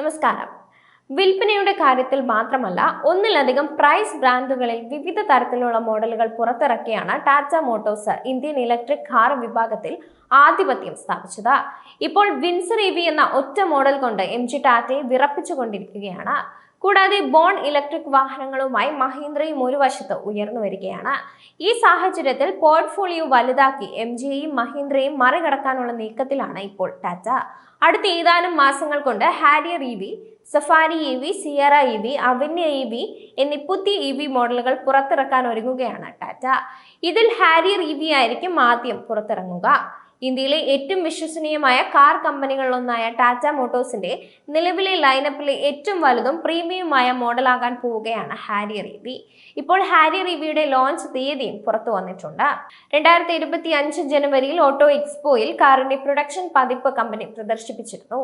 നമസ്കാരം. വിൽപ്പനയുടെ കാര്യത്തിൽ മാത്രമല്ല ഒന്നിലധികം പ്രൈസ് ബ്രാൻഡുകളിൽ വിവിധ തരത്തിലുള്ള മോഡലുകൾ പുറത്തിറക്കിയാണ് Tata Motors Indian electric car വിഭാഗത്തിൽ ആധിപത്യം സ്ഥാപിച്ചത്. ഇപ്പോൾ വിൻസർ ഇ എന്ന ഒറ്റ മോഡൽ കൊണ്ട് എം ജി ടാറ്റയെ വിറപ്പിച്ചുകൊണ്ടിരിക്കുകയാണ്. കൂടാതെ ബോൺ ഇലക്ട്രിക് വാഹനങ്ങളുമായി മഹീന്ദ്രയും ഒരു വശത്ത് ഉയർന്നു വരികയാണ്. ഈ സാഹചര്യത്തിൽ പോർട്ട്ഫോളിയോ വലുതാക്കി എം ജിയെയും മഹീന്ദ്രയും മറികടക്കാനുള്ള നീക്കത്തിലാണ് ഇപ്പോൾ ടാറ്റ. അടുത്ത ഏതാനും മാസങ്ങൾ കൊണ്ട് Harrier E V Safari E V Sierra E V Avinya E V എന്നീ പുതിയ ഇ വി മോഡലുകൾ പുറത്തിറക്കാൻ ഒരുങ്ങുകയാണ് ടാറ്റ. ഇതിൽ ഹാരിയർ ഇ വി ആയിരിക്കും ആദ്യം പുറത്തിറങ്ങുക. ഇന്ത്യയിലെ ഏറ്റവും വിശ്വസനീയമായ കാർ കമ്പനികളിലൊന്നായ ടാറ്റ മോട്ടോഴ്സിന്റെ നിലവിലെ ലൈനപ്പിലെ ഏറ്റവും വലുതും പ്രീമിയമായ മോഡലാകാൻ പോവുകയാണ് ഹാരിയർ ഇ വി ഇപ്പോൾ ഹാരിയർ ഇ വിയുടെ ലോഞ്ച് തീയതിയും പുറത്തു വന്നിട്ടുണ്ട്. രണ്ടായിരത്തി ഇരുപത്തി അഞ്ച് ജനുവരിയിൽ ഓട്ടോ എക്സ്പോയിൽ കാറിന്റെ പ്രൊഡക്ഷൻ പതിപ്പ് കമ്പനി പ്രദർശിപ്പിച്ചിരുന്നു.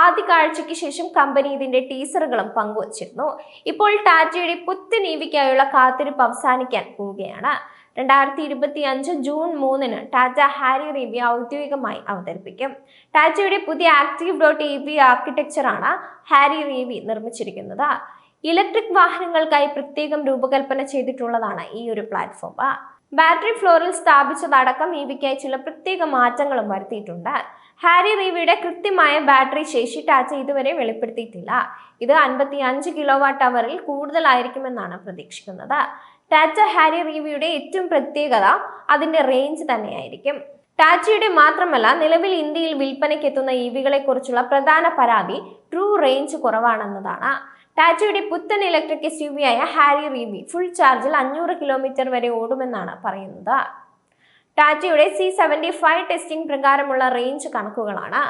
ആദ്യ കാഴ്ചയ്ക്ക് ശേഷം കമ്പനി ഇതിന്റെ ടീസറുകളും പങ്കുവച്ചിരുന്നു. ഇപ്പോൾ ടാറ്റയുടെ പുത്തൻ ഇവിക്കായുള്ള വിക്കായുള്ള കാത്തിരിപ്പ് അവസാനിക്കാൻ പോവുകയാണ്. രണ്ടായിരത്തി ഇരുപത്തി അഞ്ച് ജൂൺ മൂന്നിന് ടാറ്റ ഹാരി റിവ്യൂ ഔദ്യോഗികമായി അവതരിപ്പിക്കും. ടാറ്റയുടെ പുതിയ ആക്റ്റീവ് ഡോട്ട് ഇ വി ആർക്കിടെക്ചറാണ് ഹാരി റിവി നിർമ്മിച്ചിരിക്കുന്നത്. ഇലക്ട്രിക് വാഹനങ്ങൾക്കായി പ്രത്യേകം രൂപകൽപ്പന ചെയ്തിട്ടുള്ളതാണ് ഈ ഒരു പ്ലാറ്റ്ഫോം. ബാറ്ററി ഫ്ലോറിൽ സ്ഥാപിച്ചതടക്കം ഇ വിക്കായി ചില പ്രത്യേക മാറ്റങ്ങളും വരുത്തിയിട്ടുണ്ട്. ഹാരി റീവിയുടെ കൃത്യമായ ബാറ്ററി ശേഷി ടാറ്റ ഇതുവരെ വെളിപ്പെടുത്തിയിട്ടില്ല. ഇത് അൻപത്തി അഞ്ച് കിലോ വാട്ട് അവറിൽ കൂടുതലായിരിക്കുമെന്നാണ് പ്രതീക്ഷിക്കുന്നത്. ടാറ്റ ഹാരി റിവ്യൂയുടെ ഏറ്റവും പ്രത്യേകത അതിന്റെ റേഞ്ച് തന്നെയായിരിക്കും. ടാറ്റയുടെ മാത്രമല്ല നിലവിൽ ഇന്ത്യയിൽ വിൽപ്പനയ്ക്ക് എത്തുന്ന ഇ വികളെ കുറിച്ചുള്ള പ്രധാന പരാതി ട്രൂ റേഞ്ച് കുറവാണെന്നതാണ്. ടാറ്റയുടെ പുത്തൻ ഇലക്ട്രിക് എസ് യു വി ആയ ഹാരി റീവി ഫുൾ ചാർജിൽ അഞ്ഞൂറ് കിലോമീറ്റർ വരെ ഓടുമെന്നാണ് പറയുന്നത്. ടാറ്റയുടെ സി സെവന്റി ഫൈവ് ടെസ്റ്റിംഗ് പ്രകാരമുള്ള റേഞ്ച് കണക്കുകളാണ്.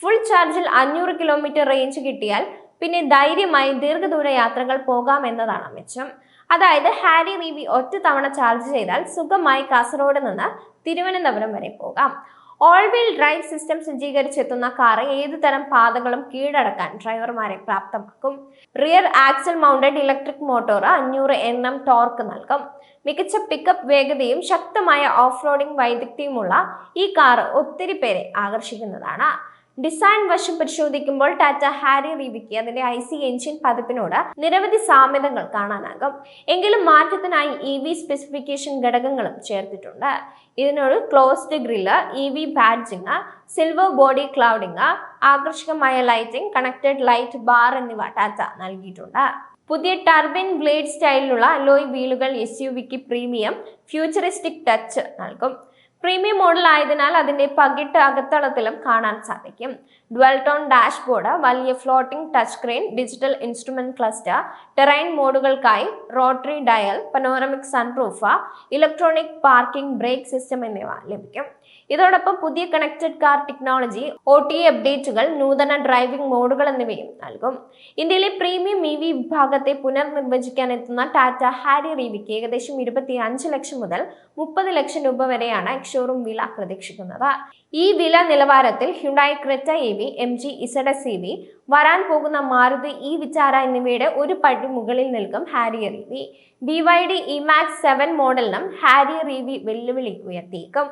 ഫുൾ ചാർജിൽ അഞ്ഞൂറ് കിലോമീറ്റർ റേഞ്ച് കിട്ടിയാൽ പിന്നെ ധൈര്യമായി ദീർഘദൂര യാത്രകൾ പോകാമെന്നതാണ് മെച്ചം. അതായത് ഹാരി റീവി ഒറ്റ തവണ ചാർജ് ചെയ്താൽ സുഖമായി കാസർഗോഡ് നിന്ന് തിരുവനന്തപുരം വരെ പോകാം. ഓൾ വീൽ ഡ്രൈവ് സിസ്റ്റം സജ്ജീകരിച്ചെത്തുന്ന കാർ ഏത് തരം പാതകളും കീഴടക്കാൻ ഡ്രൈവർമാരെ പ്രാപ്തമാക്കും. Rear axle mounted electric motor അഞ്ഞൂറ് എൻ എം ടോർക്ക് നൽകും. മികച്ച പിക്കപ്പ് വേഗതയും ശക്തമായ ഓഫ് റോഡിംഗ് വൈദഗ്ധ്യവുമുള്ള ഈ കാർ ഒത്തിരി പേരെ ആകർഷിക്കുന്നതാണ്. ഡിസൈൻ വശം പരിശോധിക്കുമ്പോൾ ടാറ്റ ഹാരി റീവിക്ക് അതിന്റെ ഐ സി എഞ്ചിൻ പതിപ്പിനോട് നിരവധി സാമ്യതകൾ കാണാനാകും. എങ്കിലും മാറ്റത്തിനായി ഇ വി സ്പെസിഫിക്കേഷൻ ഘടകങ്ങളും ചേർത്തിട്ടുണ്ട്. ഇതിനോട് closed grill E V badging silver body cladding ആകർഷകമായ ലൈറ്റിംഗ് കണക്റ്റഡ് ലൈറ്റ് ബാർ എന്നിവ ടാറ്റ നൽകിയിട്ടുണ്ട്. പുതിയ ടർബിൻ ബ്ലേഡ് സ്റ്റൈലിലുള്ള ലോയ് വീലുകൾ എസ് യു വിക്ക് പ്രീമിയം ഫ്യൂച്ചറിസ്റ്റിക് ടച്ച് നൽകും. പ്രീമിയം മോഡൽ ആയതിനാൽ അതിന്റെ പകിട്ട് അകത്തളത്തിലും കാണാൻ സാധിക്കും. ഡ്വൽടോൺ ഡാഷ്ബോർഡ് വലിയ floating touch screen digital instrument cluster terrain മോഡുകൾക്കായി rotary dial panoramic sunroof electronic parking brake system എന്നിവ ലഭിക്കും. ഇതോടൊപ്പം പുതിയ connected car technology O T അപ്ഡേറ്റുകൾ നൂതന ഡ്രൈവിംഗ് മോഡുകൾ എന്നിവയും നൽകും. ഇന്ത്യയിലെ പ്രീമിയം ഇ വി വിഭാഗത്തെ പുനർനിർവചിക്കാൻ എത്തുന്ന ടാറ്റ ഹാരി റീവിക്ക് ഏകദേശം ഇരുപത്തി അഞ്ച് ലക്ഷം മുതൽ മുപ്പത് ലക്ഷം രൂപ വരെയാണ് ഷോറൂം വില പ്രതീക്ഷിക്കുന്നത്. ഈ വില നിലവാരത്തിൽ Hyundai Creta E V M G ZS E V വരാൻ പോകുന്ന മാരുതി ഇ വിചാര എന്നിവയുടെ ഒരു പടി മുകളിൽ നിൽക്കും Harrier E V B Y D eMAX seven മോഡലിനും Harrier E V വെല്ലുവിളി ഉയർത്തിയേക്കും.